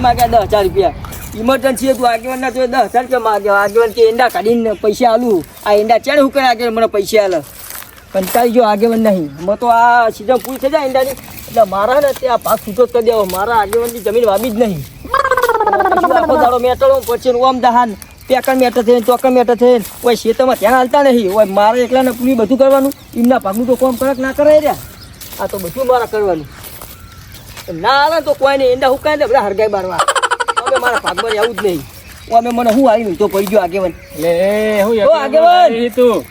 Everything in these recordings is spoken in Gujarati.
પૈસા માગ્યા દસ હજાર રૂપિયા? ઇમરજન્સી હતું આગેવાન ના તો દસ હજાર રૂપિયા માગ્યા આગેવાન કે ઈંડા કાઢીને પૈસા આલું. આ એંડા ચેડ હું કરે આગળ મને પૈસા આલે. કંટાળી જો આગેવાન નહીં. મેં તો આ સીઝન પૂરી થઈ જાય એંડાની. એટલે મારા ને ત્યાં ભાગ છૂટો કરી દેવો. મારા આગેવાનની જમીન વાવી જ નહીં. આખો દાડો મેટલો પછી ઓમ દહાન. પેકર મેટર થઈને હાલતા નહીં? મારે એકલાને પૂરી બધું કરવાનું. એમના ભાગનું તો કોમ કડક ના કરાય રહ્યા. આ તો બધું મારા કરવાનું. ના આવે તો કોઈ નહીં. એંડા હુકાય ને બધા હરગાઈ બારવા. અમે મારા ભાગમાં આવું જ નહીં. અમે મને શું આવી તો પડી ગયો આગેવન. લે હું તો આગેવન! તું.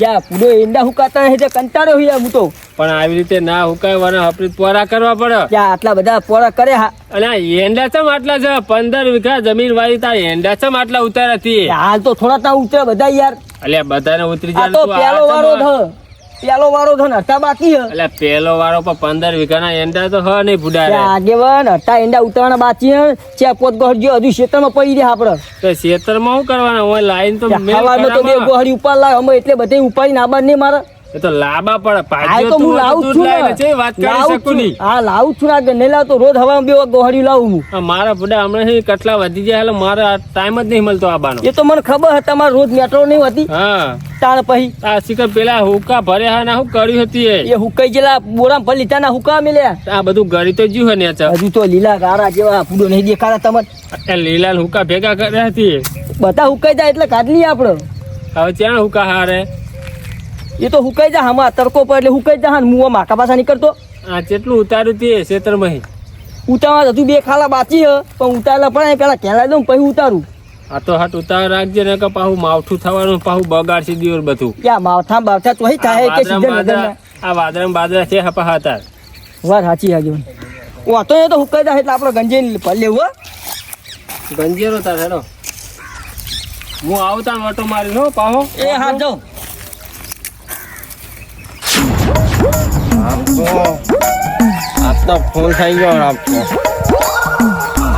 જા પૂરો એંડા હુકાતા હે તે કંટાળ્યો હોય હું તો. પણ આવી રીતે ના હુકાયવાના આપણી પોરા કરવા પડે. ત્યાં આટલા બધા પોરા કરે હા. અને એંડા ચમ આટલા છે? પંદર વીઘા જમીન વાળી તા એંડા ચમ આટલા ઉતાર હતી? હાલ તો થોડા તા ઉતરે બધા યાર. અલ્યા બધાને ઉતરી જાય તો પેલો વારો થ પેલો વાળો તો ને હટા બાકી એટલે પેલો વાળો પણ પંદર વીઘાના એંડા તો હ નહીં ભૂડા આગેવાન હતા એંડા ઉતરવાના બાકી ચે પોત ગોહડજો હજુ ખેતરમાં પડી રહ્યા આપડે. તો ખેતરમાં શું કરવાના? હોય લાઈન તો મેં તો બે. ગોહડી ઉપર લાવ અમે એટલે બધે ઉપાડીને આબાદ નહીં મારે. એ તો લાંબા પડે. આ તો હું લાવું છું ને. છે વાત કરી શકું નહીં. હા લાવું છું ને નહીં લાવતો રોજ હવામાં બે ગોહડી લાવું હું. મારા બુડા હમણાં થી કટલા વધી જાય એટલે મારે ટાઈમ જ નહીં મળતો આબાનો એ તો મને ખબર હતી તમારે રોજ મેટ્રો નહીં હોતી. હા. તાણ પછી. આ શિખર પેલા હુકા ભર્યા હા ના હું કર્યું હતી એ? એ હુકાઈ ગયેલા બોરામ ભર લીધા ના હુકા મેલ્યા આ બધું ગરી તો જ્યું હે ને હજુ તો લીલા ગારા જેવા ફૂડો નહીં દેખાતા તમને. લીલા હુકા ભેગા કર્યા હતી બધા હુકાઈ જાય એટલે કાઢ લઈએ આપડે હવે ત્યાં હુકા હારે? એ તો હુકાઈ જા હમા તડકો પર એટલે હુકાઈ જા હા માકા પાછા નીકળતો. આ કેટલું ઉતાર્યું તે ખેતરમાં ઉતારવા હજુ બે ખાલા બાચી હ પણ ઉતારેલા પણ પેલા કેલા દઉં પછી ઉતારું. આ તો હાટ ઉતાર રાખજે ને કે પાછું માવઠું થવાનું પાછું બગાડશે દિવસ બધું. ક્યાં માવઠા બાવઠા તો થાય કે સીઝન આ વાદળામ બાદરા છે હપા હતા વાત સાચી ઓ તો એ તો હુકાઈ જાય એટલે આપણે ગંજે ભર લેવું હો ગંજેરો તાર હેડો. હું આવતા ઓટો મારી નો પાહો. એ હા જાઉં. આપ તો ફૂલ થઈ ગયો આપ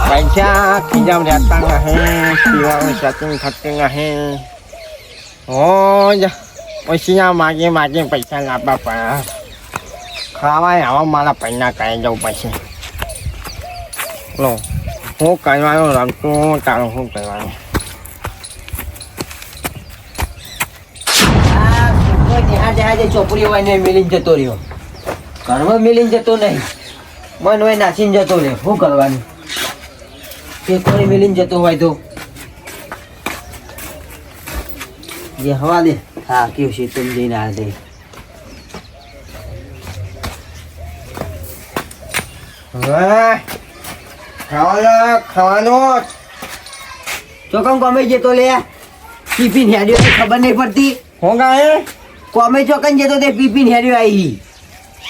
પૈસા ખીજામ રહેતા નહીં પીવાનું સચિન થતું નહીં હો જ પછી આ માગે માગે પૈસા લાવવા પડે ખાવાય આવા મારા પૈસા કહી જવું પછી લો હું કરવાનું રમતું તારું શું કરવાનું ચોપડી હોય ને મિલીને જતો રહ્યો ઘરમાં મિલીને જતો નહીં. મન હોય નાસીને જતો રહે શું કરવાનું? પેપર મિલીને જતો હોય તો? જે હવા દે. હા કેવું છે? તું જઈને આ દે. ખાવાનો. ખાવાનું ચોકમ કોમે જતો લે? પીપીન હેડ્યો ખબર નહીં પડતી. હું ગાય કોમે ચોકન જતો તે પીપી હેડ્યો આવી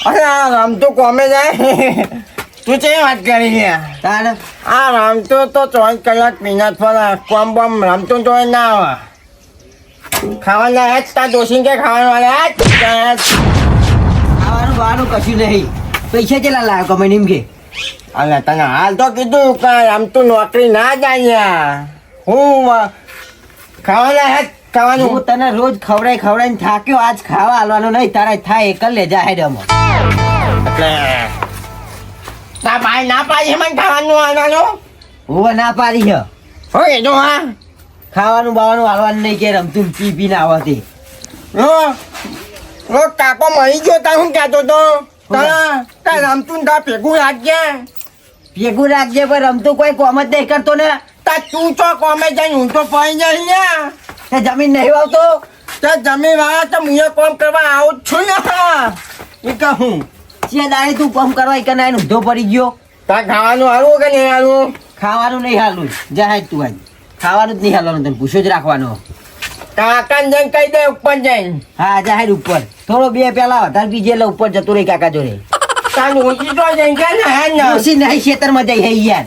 અરે આ રામ તો કોમે જાય. તું છે વાત કરી છે? તારે આ રામ તો ચોવીસ કલાક પીનાટ પર કોમ બોમ રમતું તો ના આવે. ખાવાના જ તાર દોશી કે ખાવાના ખાવાનું બહારનું કશું નહીં. પૈસા ચેલા લાવ્યો કમે એમ કે? અલે તને હાલ તો કીધું કે રમતું નોકરી ના જાય હું ખાવાના ખાવાના હેચ હું તને રોજ ખવડાઈ ખવડાઈને થાક્યો આજ ખાવા આલવાનું નહીં તારા થાય એકલ લે જા હેડમાં એટલે તા ભાઈ ના પાડી મને ખાવાનું આવવાનું હું ના પાડી હે. હો કીધું હા. ખાવાનું બાવાનું આલવાનું નહીં કે રમતું પી પીને આવતી લો લો કાકો મરી ગયો તા હું કહેતો તો. તા તા રમતું તા ભેગું રાખજે. ભેગું રાખજે પણ રમતું કોઈ કોમ જ નહીં કરતો ને. તા તું તો કોમે જઈને હું તો પડી જઈ ને તે જમીન નહીં વાવતો? તે જમીન વાવ તો અહીંયા કોમ કરવા આવું છું ને એ કહું જે દાડે તું કોમ કરવા એક ના ઊંધો પડી ગયો. તા ખાવાનું હાલવું કે નહીં હાલવું? ખાવાનું નહીં હાલવું. જાય તું આજ. ખાવાનું જ નહીં હાલવાનું તને પૂછો જ રાખવાનો. કાકાને જઈને કહી દે ઉપર જઈને. હા જાહેર ઉપર. થોડો બે પેલા વધારે પીજે એટલે ઉપર જતો રહી કાકા જોડે. તા ઊંચી તો જઈને કે ને હે ને? ઓછી નહીં ખેતરમાં જઈ હે યાર.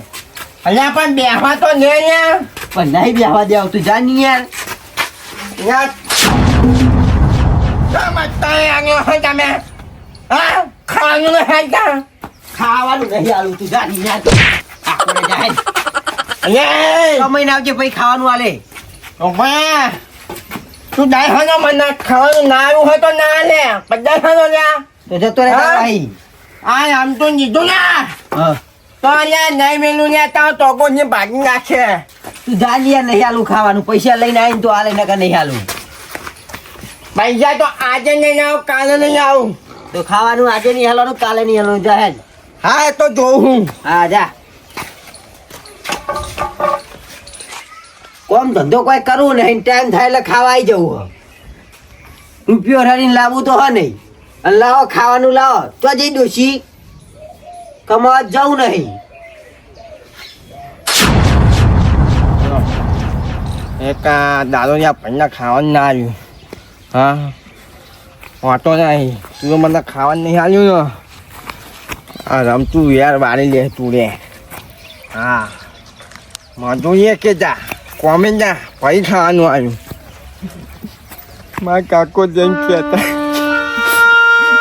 અલ્યા પણ બેહવા તો ને ને. પણ નહીં બેહવા દે આવતું જા નહીં યાર. યાર સમજતા આવ્યો હો તમે હા ખાવાનું નહીં તા ખાવાનું નહીં હાલું તું જા નહીં યાર આપણે જા હેડ અલ્યા કમાઈને આવજે પછી ખાવાનું હાલે ઓમા તું દાઈ હનો મને ખાવાનું ના આવ્યું હોય તો ના લે બધા હનો લે તો જતો રહે હા? ભાઈ આ આમ તો દીધું ને હા તો તો યાર નહીં મેલું ને તાવ ટોકો ને ભાગી નાખે જા નહીં હાલું ખાવાનું. પૈસા લઈને આવીને તો આલે નકા નહીં હાલું. પૈસા તો આજે નહીં આવું કાલે નહીં આવું. તો ખાવાનું આજે નહીં હાલવાનું કાલે નહીં હાલવાનું. જાહે હા એ તો જોઉં. હું હા જા. કોમ ધંધો કોઈ કરવું નહીં ટાઈમ થાય એટલે ખાવા આવી જવું. રૂપિયો હરીને લાવવું તો હ નહીં. લાવો ખાવાનું લાવો. તો જઈ દોશી કમાવા જવું નહીં. એક આ દારૂડિયા પૈણા ખાવાનું ના આવ્યું હા વાંટો નહીં તું તો મને ખાવાનું નહીં આવ્યું ને આ રમતું યાર વાળી લે તું રે હા મજૂરી એ કે જા કોમે જા પછી ખાવાનું આવ્યું મારા કાકો જેમ કહેતા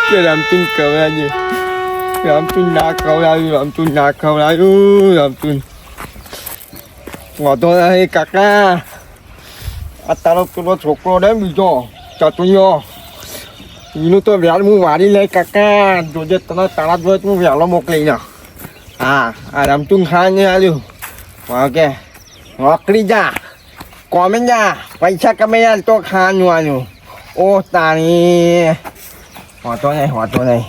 કે રમતું ખવડાવજે રમતું ના ખવડાવ્યું રમતું ના ખવડાવ્યું રમતું વાંધો નહીં કાકા આ તારો પેલો છોકરો ને બીજો, ચતુયો. એનું તો વ્યાલ હું વારી લઈ કાકા. જોજે તને તારા જોડે હું વ્યાલો મોકલી ના. હા, આ રમતું ખાને આવ્યું. ઓકે નોકરી જા. કોમે જા. પૈસા કમાઈ તો ખાવાનું આવ્યું ઓ તારી હોતો નહીં હોતો નહીં.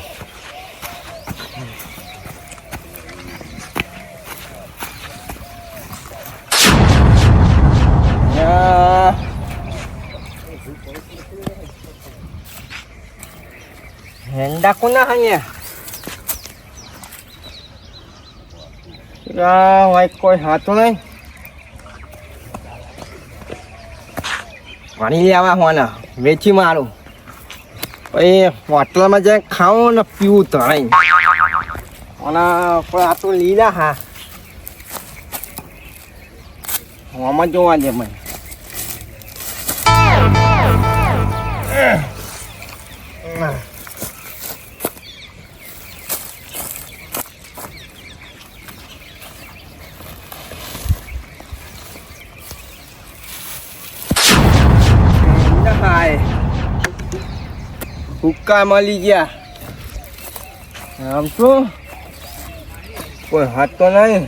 યા. હેન્ડા કોના હanya યા વાઈ કોઈ હાથો નહીં. પાણી લેવા હોના વેચી મારું. પછી હોટલમાં જાય ખાવું ને પીવું તરાઈ અને પણ આ તો લીલા હા. આમાં જોવા દે મને. હાય હુક્કા મળી ગયા આમ શું કોઈ હાથ તો નહીં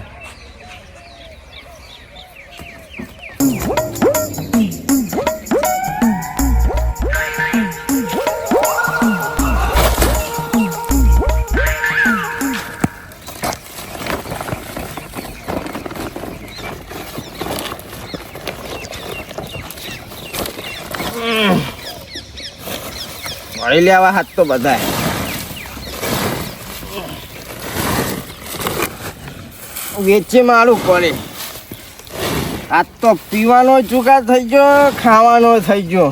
મળી લેવા હાથ તો બધા વેચી મારું પડે. આ તો પીવાનો ચૂકા થઈ ગયો, ખાવાનો થઈ ગયો.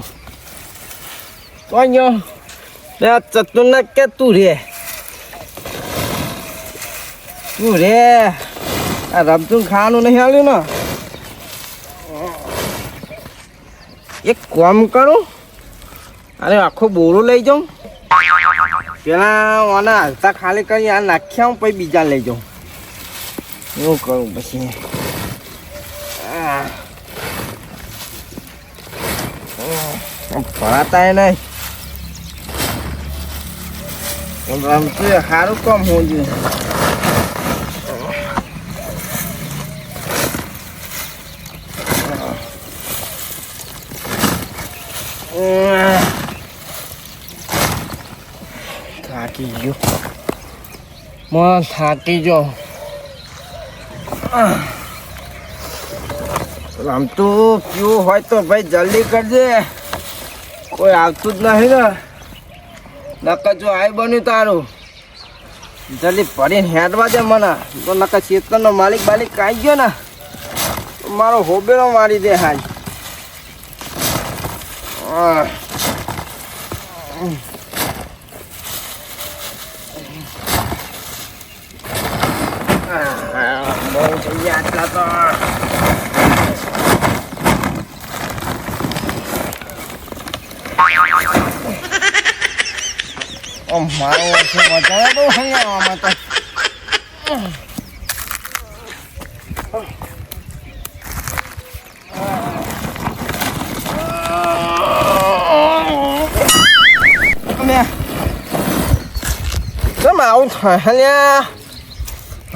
તો ગયો બે ચતુર કે તું રે? તું રે? આ રમતું ખાવાનું નહીં આવ્યું ને? એક કોમ કરું? અરે આખો બોરો લઈ જાઉં પેલા ઓના હાલતા ખાલી કરી આ નાખ્યા હું પછી બીજા લઈ જાઉં એવું કરું પછી. ભરાતા એ નહીં રમતું સારું કામ હોવું જોઈએ ઉહ. થાકી ગયો. માં થાકી ગયો. આમ તો પીવું હોય તો ભાઈ જલ્દી કરજે. કોઈ આવતું જ નહીં ને. નકર જો આઈ બન્યું તારું. જલ્દી ભરીને હેડવા દે મને. તો નકર ચેતનનો માલિક બાલિક કાઈ ગયો ને, તો મારો હોબેરો મારી દે હાલ. આહ. થઈ ગયા આટલા તો ઓ મારો વર્ષે વધારે બહુ હૈયાવામાં તો અમે કેમ આવું થાય લ્યા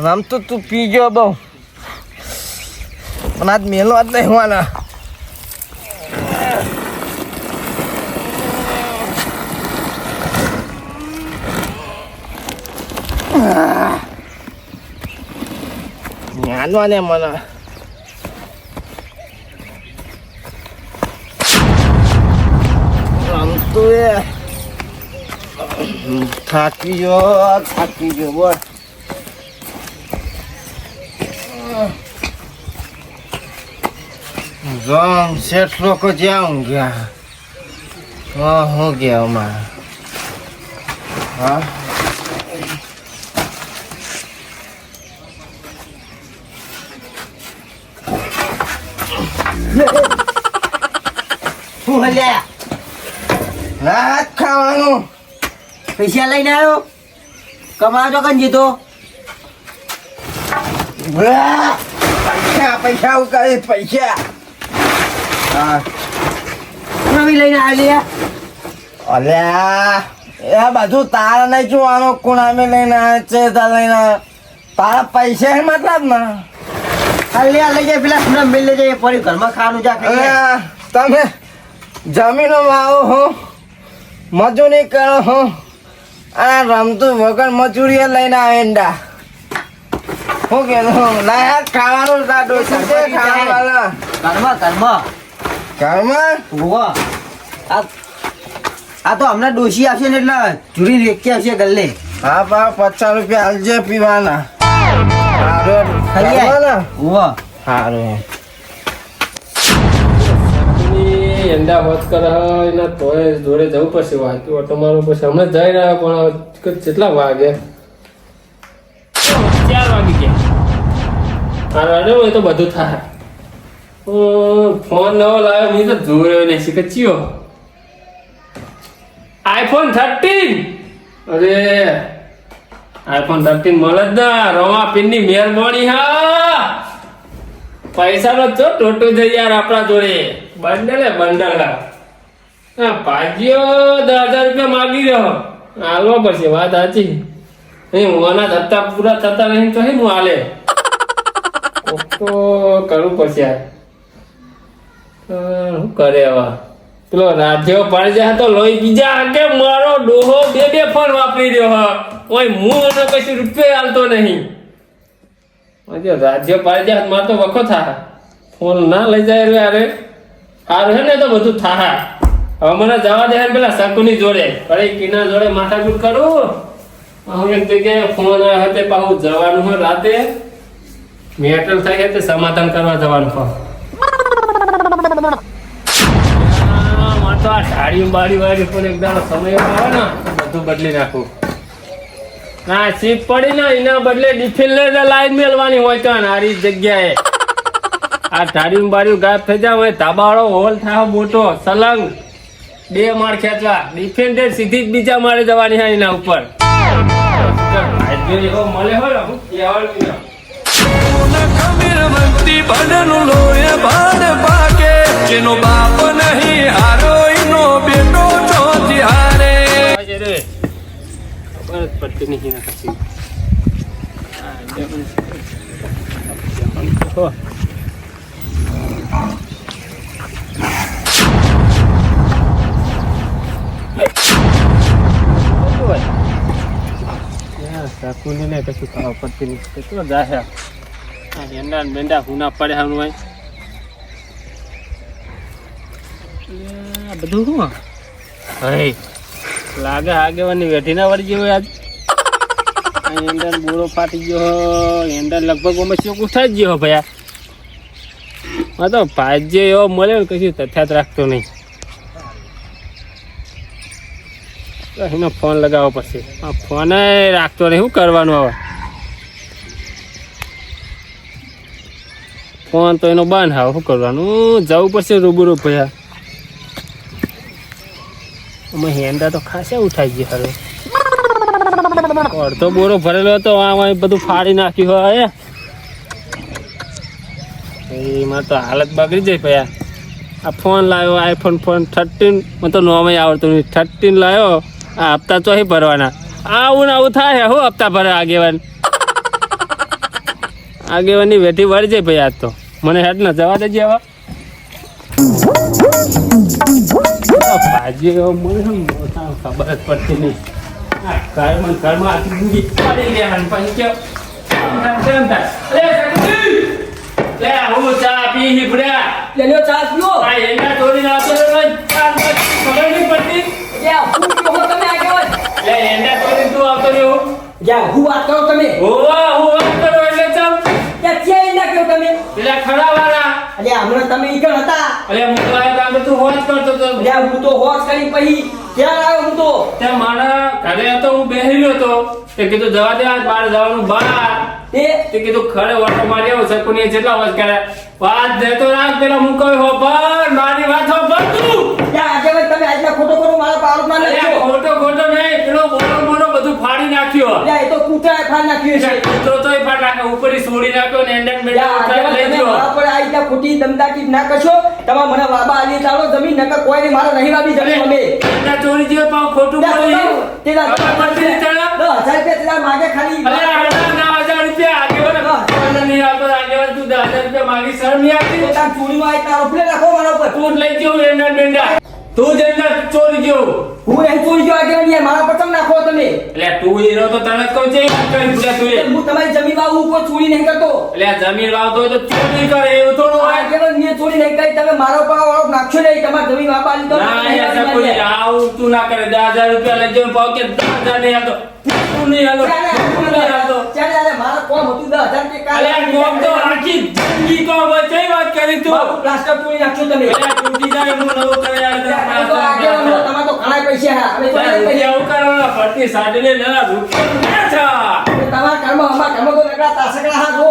આમ તો તું પી ગયો બહુ પણ આજ મેલો નહીં હોવાના. જ્ઞાનવા ને મને. આમ તો એ. થાકી ગયો થાકી ગયો, બોલ. Xét lo có dao kìa. Ờ, hô kìa mà. Hả? શું હલ્યા Lát ખાવાનું પૈસા લઈને આવ્યો કમાવા તો કન જીતો! પૈસા પૈસા ઉકાળી પૈસા નવી લઈને આવ્યા અલ્યા એ બધું તારા નહીં જોવાનું કોણ અમે લઈને આવે છે તાર લઈને તારા પૈસા હે મતલબ ને હલ્યા લઈ જાય પેલા સુના મિલ લઈ જાય પડી ઘરમાં ખાવાનું જા. અલ્યા તમે જમીનો આવો હો મજૂરી કરો હો. આ રમતું વગર મજૂરી લઈને આવે ઈંડા. શું કે લાયા ખાવાનું ખાવાનું ઘરમાં ઘરમાં. ઘરમાં ભૂવા આ આ તો હમણાં ડોશી આવશે ને એટલે ચૂરી લેકે આવશે ગલ્લે. હા બા પચાસ રૂપિયા હાલજે પીવાના. હારું એંડા હોત કરે હોય તોય જોડે જવું પડશે વાંચું ઓટો પડશે હમણાં જઈ રહ્યા પણ કેટલા વાગે? ચાર વાગી ગયા. હારું, એ તો બધું થાય. ફોન નવો લાવ્યો, મેં તો જોયો નહીં શીખે ચિયો આઈફોન થર્ટીન અરે આઈફોન થર્ટીન મળે જ ના રમા પિનની મહેરબાની હા. પૈસાનો જો ટોટો છે યાર આપણા જોડે. બંડલે બંડલ હા ભાગ્યો દસ હજાર રૂપિયા માગી રહ્યો. હાલવા પડશે, વાત સાચી. નહીં મોના ધત્તા પૂરા થતા નહીં તો હે હાલે. તો કરવું પડશે યાર. શું કરે હવે? પેલો રાજ્યો પડી જાય તો લોહી બીજા કે મારો ડોહો બે બે ફોન વાપરી રહ્યો હા. કોઈ હું એને કશું રૂપિયા હાલતો નહીં. જો રાજ્ય પાડી હાથ મારે તો વખો થા. ફોન ના લઈ જાય રે અરે સારું હે ને તો બધું થા. હવે મને જવા દે પેલા શકુની જોડે. અરે કિના જોડે માથાકૂટ કરું? હું એક જગ્યાએ ફોન આવ્યો તે પાછું જવાનું હોય રાતે. મેટલ થાય તે સમાધાન કરવા જવાનું હોય આ, મારે તો આ સાડી બાડી વાળી પણ એક સમય આવે ને બધું બદલી નાખું. ના સીપ પડી ને એના બદલે ડિફિલ્ટર લાઈન મેળવાની હોય તો આરી જગ્યાએ. આ ધાર્યું બાર્યું ગાયબ થઈ જાય હોય ધાબાવાળો હોલ થાય મોટો સલંગ. બે માળ ખેંચવા. ડિફેન્ડર સીધી જ બીજા માળે જવાની હોય એના ઉપર. મળે હોય ને, હું જેનો બાપ છે. હો. શું હોય? યાર, શાકુની ને કશું ખબર પડતી નહીં. કેટલો જાહે. ને બેંડા હુના પડે બધું શું લાગે આગેવાની વેઠી ના વળી ગયો આજ એંડા બોળો ફાટી ગયો એંડા લગભગ અમે ચોખ્ખું થઈ ગયો ભયા. હા તો ભાજ્ય એવો મળ્યો ને કશું તથ્યાત રાખતો નહીં. એનો ફોન લગાવો પડશે આ ફોન રાખતો નહીં, શું કરવાનું હવે? ફોન તો એનો બંધ આવે શું કરવાનું? જવું પડશે રૂબરૂ ભયા. અમે હેન્ડા તો ખાસા ઉઠાઈ ગયા હવે. અડધો બોરો ભરેલો હતો આમાં બધું ફાડી નાખ્યું હોય એમાં તો હાલત બગડી જાય ભયા આ. ફોન લાવ્યો, આઈફોન ફોન થર્ટીન, મને તો નોમે આવડતું નહીં. થર્ટીન લાવ્યો, આ હપ્તા ચોહી ભરવાના. આવું ને આવું થાય, હું, હપ્તા ભરે આગેવાન. આગેવાની વેઠી વળી જાય ભાઈ આજ તો. મને હેડ ના જવા દેજે હવે. ભાજી મને ખબર જ પડતી નહીં. આ ઘરમાં ને ઘરમાં આટલી બુરી પડી ગયા ને પછી કેમ કેમ થાય? લે, સકુજી! લે, હું ચા પી નીકળ્યા. લે લો ચા પીઓ આ એના ચોરીને આવતો તો ખબર નહીં પડતી લે હું પીઓ હો તમે આગેવાન લે, એના ચોરીને તું આવતો રહ્યો. યા હું વાત કરો તમે હોવા, હું વાત કરું એટલે ચમ. ત્યાં ક્યાં ઈંડા કહો તમે પેલા ખરા વાળા. અરે હમણાં તમે ઈકણ હતા અલે, હું તો આયા તા કે તું હોજ કરતો તો. અરે હું તો હોશ કરી પછી ક્યાં આવ્યો હું તો? તે મારા ઘરે હતો હું બેસી હતો. તે કીધું જવા દે આજ બહાર જવાનું બહાર તે તે કીધું ખરે ઓટો મારી આવો સકુની જેટલા વાત કરે. વાત દેતો રાખ પેલા હું કહ્યું હો મારી વાત હો તું. નાખ્યો. લે એ તો કૂતરાએ ફાડ નાખ્યો છે. તો તોય ફાડ નાખે ઉપરથી છોડી નાખ્યો ને એન્ડન બેન્ડન ઉતાર લઈ ગયો. પર આઈ રીતના ખોટી દમદાટી ના કશો તમા મને બાબા આલી ચાલો જમીન નકર કોઈ નહીં મારે નહીં વાબી જમીન અમે. ના ચોરી જીવ પાવ ખોટું બોલી. તો નહીં તને? હજાર રૂપિયા તેના માગે ખાલી. અરે ના હજાર રૂપિયા આગે આપણને નહીં આવતો તું હજાર રૂપિયા માગી શરમ નહીં આવતી. પોતાની ચોરીમાં એક તારો પ્લે રાખો મારા ઉપર. તું લઈ ગયો એન્ડન બેન્ડા તું જ એન્ડા ચોરી ગયો. હું નહીં ચોરી ગયો આગળ યાર મારા પર નાખો તમે? એટલે તું હીરો તો તને જ કહું છે કરી તું હું તમારી જમીન વાવું કોઈ ચોરી નહીં કરતો. એટલે જમીન વાવતો હોય તો ચોરી કરે એવું થોડું આગળ આગેવાન ચોરી નહીં કરી તમે મારા પાવ આરોપ નાખ્યો નહીં તમારી જમીન વાપા લીધો ના યાર કોઈ આવું તું ના કરે. દસ હજાર રૂપિયા લઈ જઈને પાવ કે દસ હજાર નહીં આવતો તું નહીં આવતો તું નહીં આવતો મારા કોમ હતું દસ રૂપિયા અલે કોમ તો આખી જિંદગી કોમ હોય વાત કરી તું? બાપુ પ્લાસ્ટર તોડી નાખશો તમે. અલે તૂટી જાય હું નવો કરી આલે તો આ તો આગેવાન હો, તમારે તો ઘણા પૈસા હા અમે પૈસા. આવું કરવાના, ફરતી રૂપિયા ના છા. તમારા કામ અમારા કામ તો નકરા તાસકડા હા જો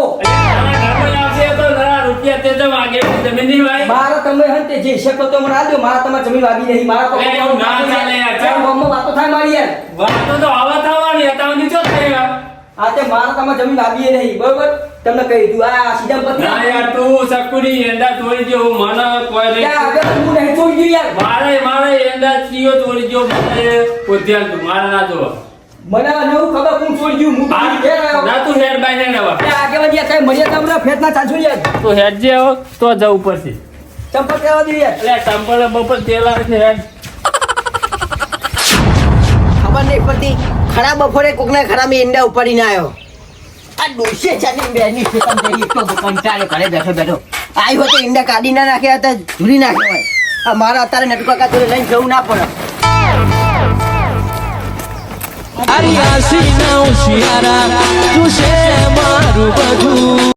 તે તો માગે જમીન નહીં ભાઈ? મારો તમે હન તે જે શકો તો મને આજો મારા તમાર જમીન વાગી નહીં મારા તો એવું ના ચાલે યાર. ગામમાં વાતો થાય મારી યાર. વાતો તો આવા થવાની હતા હું નીચો થઈ આ તે મારા તમાર જમીન વાગી નહીં બરોબર? તમને કહી દઉં આ સીધા પતિ ના યાર તું સકુડી એંડા તોડી દે હું મને કોઈ નહીં યાર આગળ હું નહીં તોડી ગયું યાર. મારે મારે એંડા ચીયો તોડી દે મને કોઈ ધ્યાન તું મારે ના જોવા. મને નવું ખબર હું છોડી ગયું હું તો ઘેર આવ્યો ના તું હેડ બાય ને નવા ત્યાં આગળ યાર કઈ મર્યાદા મને ફેટ ના ચાલશો યાર તું હેડ જે આવો તો જવું પડશે. ચંપલ કહેવા દે યાર એટલે ચંપલ બપોર તેલ આવે છે હેડ. ખબર નહીં પડતી ખરા બપોરે કોકના ખરા મેં ઈંડા ઉપાડીને આવ્યો. આ ડોસે ચાલી બેની જઈ એક તો કંટાળે ઘરે બેઠો બેઠો. આવ્યો તો ઈંડા કાઢી ના નાખ્યા હતા ધૂરી નાખ્યા હોય. આ મારા અત્યારે નટુકાકા જોડે લઈને જવું ના પડે. અરે આરિયાસી ના ઉશિયારા